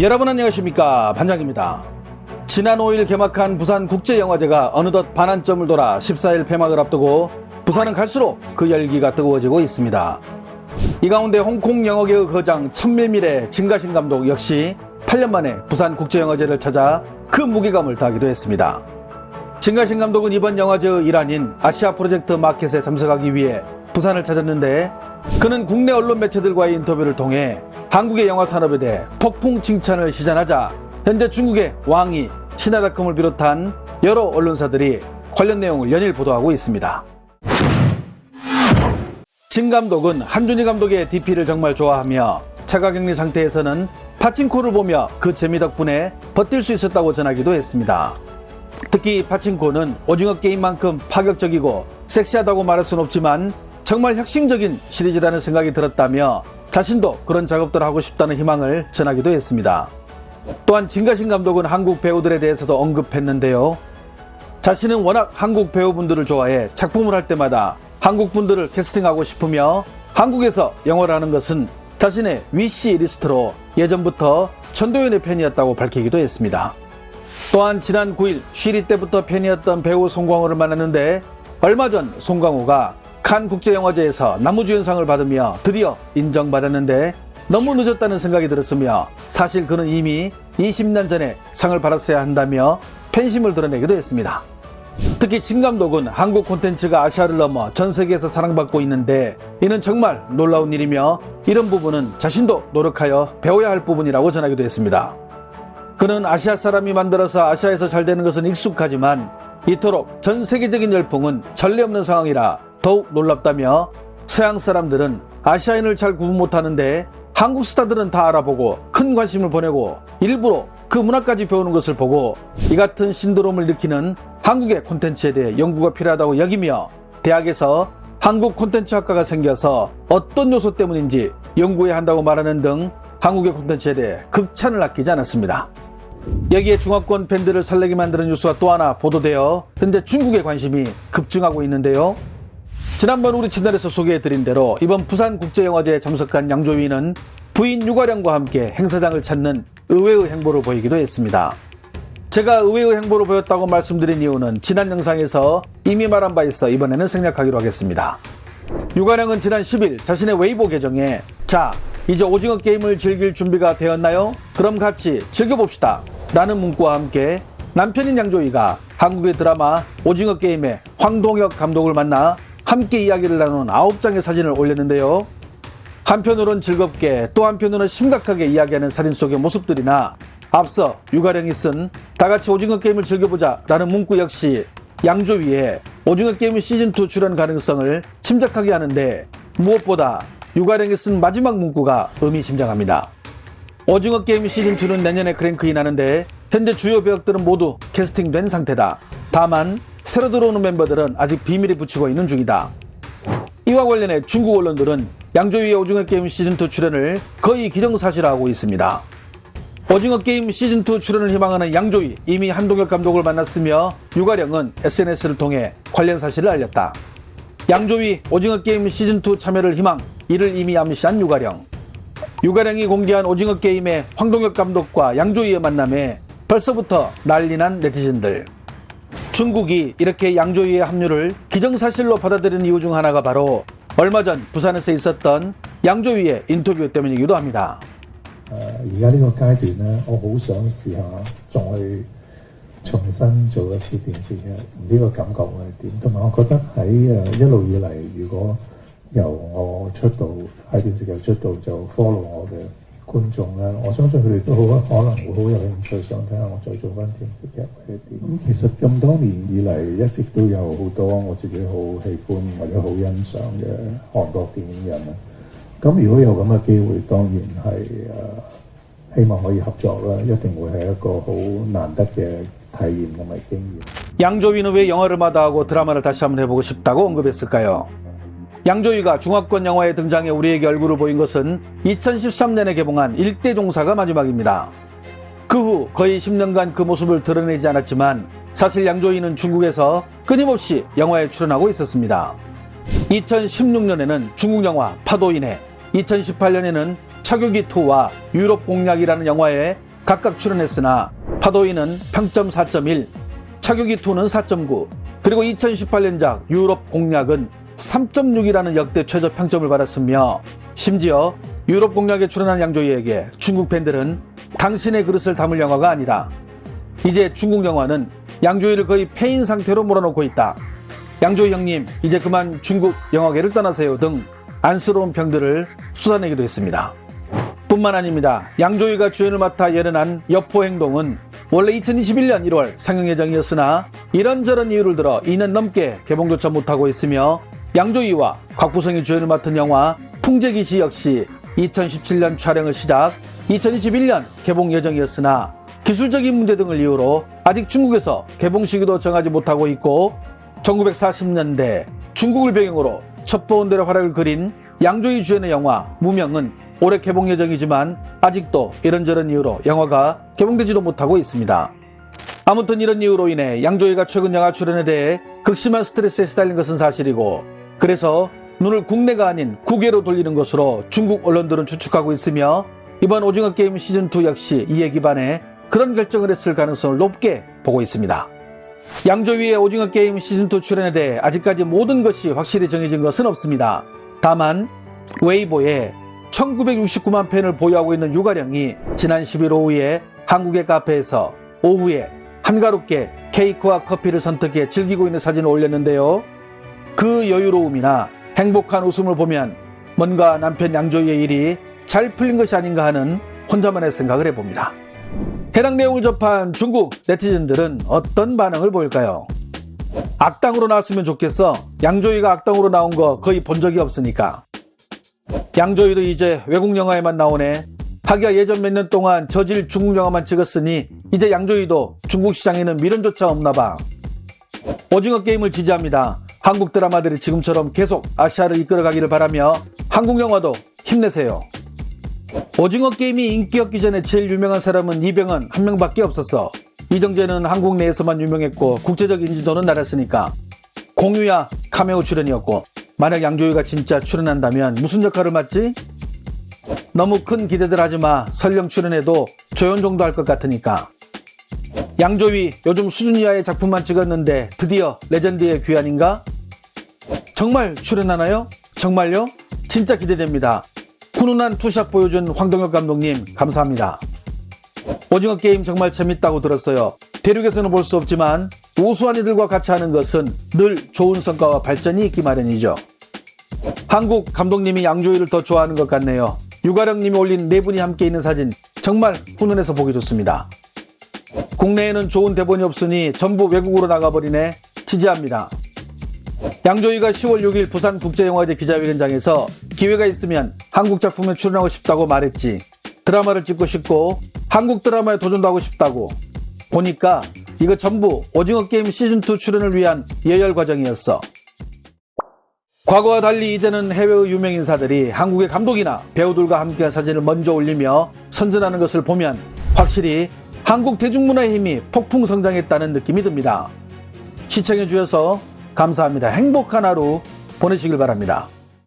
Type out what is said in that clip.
여러분 안녕하십니까 반장입니다. 지난 5일 개막한 부산국제영화제가 어느덧 반환점을 돌아 14일 폐막을 앞두고 부산은 갈수록 그 열기가 뜨거워지고 있습니다. 이 가운데 홍콩 영화계의 거장 천밀밀의 진가신 감독 역시 8년 만에 부산국제영화제를 찾아 그 무게감을 다하기도 했습니다. 진가신 감독은 이번 영화제의 일환인 아시아 프로젝트 마켓에 참석하기 위해 부산을 찾았는데 그는 국내 언론 매체들과의 인터뷰를 통해 한국의 영화 산업에 대해 폭풍 칭찬을 시전하자 현재 중국의 왕이 신화닷컴을 비롯한 여러 언론사들이 관련 내용을 연일 보도하고 있습니다. 진 감독은 한준희 감독의 DP를 정말 좋아하며 자가격리 상태에서는 파친코를 보며 그 재미 덕분에 버틸 수 있었다고 전하기도 했습니다. 특히 파친코는 오징어 게임만큼 파격적이고 섹시하다고 말할 수는 없지만 정말 혁신적인 시리즈라는 생각이 들었다며 자신도 그런 작업들을 하고 싶다는 희망을 전하기도 했습니다. 또한 진가신 감독은 한국 배우들에 대해서도 언급했는데요. 자신은 워낙 한국 배우분들을 좋아해 작품을 할 때마다 한국 분들을 캐스팅하고 싶으며 한국에서 영어를 하는 것은 자신의 위시 리스트로 예전부터 전도연의 팬이었다고 밝히기도 했습니다. 또한 지난 9일 쉬리 때부터 팬이었던 배우 송광호를 만났는데 얼마 전 송광호가 칸 국제영화제에서 나무주연상을 받으며 드디어 인정받았는데 너무 늦었다는 생각이 들었으며 사실 그는 이미 20년 전에 상을 받았어야 한다며 팬심을 드러내기도 했습니다. 특히 진 감독은 한국 콘텐츠가 아시아를 넘어 전 세계에서 사랑받고 있는데 이는 정말 놀라운 일이며 이런 부분은 자신도 노력하여 배워야 할 부분이라고 전하기도 했습니다. 그는 아시아 사람이 만들어서 아시아에서 잘 되는 것은 익숙하지만 이토록 전 세계적인 열풍은 전례 없는 상황이라 더욱 놀랍다며 서양 사람들은 아시아인을 잘 구분 못하는데 한국 스타들은 다 알아보고 큰 관심을 보내고 일부러 그 문화까지 배우는 것을 보고 이 같은 신드롬을 일으키는 한국의 콘텐츠에 대해 연구가 필요하다고 여기며 대학에서 한국 콘텐츠 학과가 생겨서 어떤 요소 때문인지 연구해야 한다고 말하는 등 한국의 콘텐츠에 대해 극찬을 아끼지 않았습니다. 여기에 중화권 팬들을 설레게 만드는 뉴스가 또 하나 보도되어 현재 중국의 관심이 급증하고 있는데요. 지난번 우리 채널에서 소개해드린 대로 이번 부산국제영화제에 참석한 양조위는 부인 유가령과 함께 행사장을 찾는 의외의 행보를 보이기도 했습니다. 제가 의외의 행보를 보였다고 말씀드린 이유는 지난 영상에서 이미 말한 바 있어 이번에는 생략하기로 하겠습니다. 유가령은 지난 10일 자신의 웨이보 계정에 자 이제 오징어 게임을 즐길 준비가 되었나요? 그럼 같이 즐겨봅시다 라는 문구와 함께 남편인 양조위가 한국의 드라마 오징어 게임의 황동혁 감독을 만나 함께 이야기를 나눈 9장의 사진을 올렸는데요. 한편으론 즐겁게 또 한편으로는 심각하게 이야기하는 사진 속의 모습들이나 앞서 유가령이 쓴 다같이 오징어 게임을 즐겨보자 라는 문구 역시 양조 위에 오징어 게임 시즌2 출연 가능성을 짐작하게 하는데 무엇보다 유가령이 쓴 마지막 문구가 의미심장합니다. 오징어 게임 시즌2는 내년에 크랭크인 하는데 현재 주요 배역들은 모두 캐스팅된 상태다. 다만 새로 들어오는 멤버들은 아직 비밀에 붙이고 있는 중이다. 이와 관련해 중국 언론들은 양조위의 오징어 게임 시즌2 출연을 거의 기정사실화하고 있습니다. 오징어 게임 시즌2 출연을 희망하는 양조위 이미 한동혁 감독을 만났으며 유가령은 SNS를 통해 관련 사실을 알렸다. 양조위 오징어 게임 시즌2 참여를 희망 이를 이미 암시한 유가령. 유가령이 공개한 오징어 게임의 황동혁 감독과 양조위의 만남에 벌써부터 난리난 네티즌들. 중국이 이렇게 양조위의 합류를 기정사실로 받아들인 이유 중 하나가 바로 얼마 전 부산에서 있었던 양조위의 인터뷰 때문이기도 합니다. 誒而家呢個階段咧，我好想試下再重新做一次電視劇，唔知個感覺會係點。同埋我覺得喺誒一路以嚟，如果由我出道喺電視劇出道就 follow 我嘅觀眾咧，我相信佢哋都好可能會好有興趣，想睇下我再做翻電視劇或者點。咁其實咁多年以嚟，一直都有好多我自己好喜歡或者好欣賞嘅韓國電影人啊。咁如果有咁嘅機會，當然係誒、呃希望可以合作啦，一定會係一個好難得嘅體驗同埋經驗。 양조위는 왜 영화를 마다하고 드라마를 다시 한번 해보고 싶다고 언급했을까요? 양조위가 중화권 영화에 등장해 우리에게 얼굴을 보인 것은 2013년에 개봉한 일대 종사가 마지막입니다. 그 후 거의 10년간 그 모습을 드러내지 않았지만 사실 양조위는 중국에서 끊임없이 영화에 출연하고 있었습니다. 2016년에는 중국 영화 파도인해, 2018년에는 차교기2와 유럽 공략이라는 영화에 각각 출연했으나 파도인은 평점 4.1, 차교기2는 4.9, 그리고 2018년작 유럽 공략은 3.6이라는 역대 최저 평점을 받았으며 심지어 유럽 공략에 출연한 양조위에게 중국 팬들은 당신의 그릇을 담을 영화가 아니다. 이제 중국 영화는 양조위를 거의 폐인 상태로 몰아놓고 있다. 양조위 형님 이제 그만 중국 영화계를 떠나세요 등 안쓰러운 평들을 쏟아내기도 했습니다. 뿐만 아닙니다. 양조위가 주연을 맡아 열연한 여포 행동은 원래 2021년 1월 상영 예정이었으나 이런저런 이유를 들어 2년 넘게 개봉조차 못하고 있으며 양조위와 곽부성이 주연을 맡은 영화 풍제기시 역시 2017년 촬영을 시작 2021년 개봉 예정이었으나 기술적인 문제 등을 이유로 아직 중국에서 개봉 시기도 정하지 못하고 있고 1940년대 중국을 배경으로 첩보원들의 활약을 그린 양조위 주연의 영화 무명은 올해 개봉 예정이지만 아직도 이런저런 이유로 영화가 개봉되지도 못하고 있습니다. 아무튼 이런 이유로 인해 양조위가 최근 영화 출연에 대해 극심한 스트레스에 시달린 것은 사실이고 그래서 눈을 국내가 아닌 국외로 돌리는 것으로 중국 언론들은 추측하고 있으며 이번 오징어 게임 시즌2 역시 이에 기반해 그런 결정을 했을 가능성을 높게 보고 있습니다. 양조위의 오징어 게임 시즌2 출연에 대해 아직까지 모든 것이 확실히 정해진 것은 없습니다. 다만 웨이보에 1969만 팬을 보유하고 있는 유가령이 지난 10일 오후에 한국의 카페에서 오후에 한가롭게 케이크와 커피를 선택해 즐기고 있는 사진을 올렸는데요. 그 여유로움이나 행복한 웃음을 보면 뭔가 남편 양조위의 일이 잘 풀린 것이 아닌가 하는 혼자만의 생각을 해봅니다. 해당 내용을 접한 중국 네티즌들은 어떤 반응을 보일까요? 악당으로 나왔으면 좋겠어. 양조위가 악당으로 나온 거 거의 본 적이 없으니까. 양조위도 이제 외국 영화에만 나오네. 하기야 예전 몇 년 동안 저질 중국 영화만 찍었으니 이제 양조위도 중국 시장에는 미련조차 없나 봐. 오징어 게임을 지지합니다. 한국 드라마들이 지금처럼 계속 아시아를 이끌어가기를 바라며 한국 영화도 힘내세요. 오징어 게임이 인기였기 전에 제일 유명한 사람은 이병헌 한 명밖에 없었어. 이정재는 한국 내에서만 유명했고 국제적 인지도는 낮았으니까. 공유야 카메오 출연이었고 만약 양조위가 진짜 출연한다면 무슨 역할을 맡지? 너무 큰 기대들 하지 마. 설령 출연해도 조연 정도 할 것 같으니까. 양조위 요즘 수준 이하의 작품만 찍었는데 드디어 레전드의 귀환인가? 정말 출연하나요? 정말요? 진짜 기대됩니다. 훈훈한 투샷 보여준 황동혁 감독님 감사합니다. 오징어 게임 정말 재밌다고 들었어요. 대륙에서는 볼 수 없지만 우수한 이들과 같이 하는 것은 늘 좋은 성과와 발전이 있기 마련이죠. 한국 감독님이 양조위를 더 좋아하는 것 같네요. 유가령님이 올린 네 분이 함께 있는 사진 정말 훈훈해서 보기 좋습니다. 국내에는 좋은 대본이 없으니 전부 외국으로 나가버리네. 지지합니다. 양조위가 10월 6일 부산 국제영화제 기자회견장에서 기회가 있으면 한국 작품에 출연하고 싶다고 말했지. 드라마를 찍고 싶고 한국 드라마에 도전도 하고 싶다고. 보니까 이거 전부 오징어 게임 시즌2 출연을 위한 예열 과정이었어. 과거와 달리 이제는 해외의 유명 인사들이 한국의 감독이나 배우들과 함께한 사진을 먼저 올리며 선전하는 것을 보면 확실히 한국 대중문화의 힘이 폭풍 성장했다는 느낌이 듭니다. 시청해 주셔서 감사합니다. 행복한 하루 보내시길 바랍니다.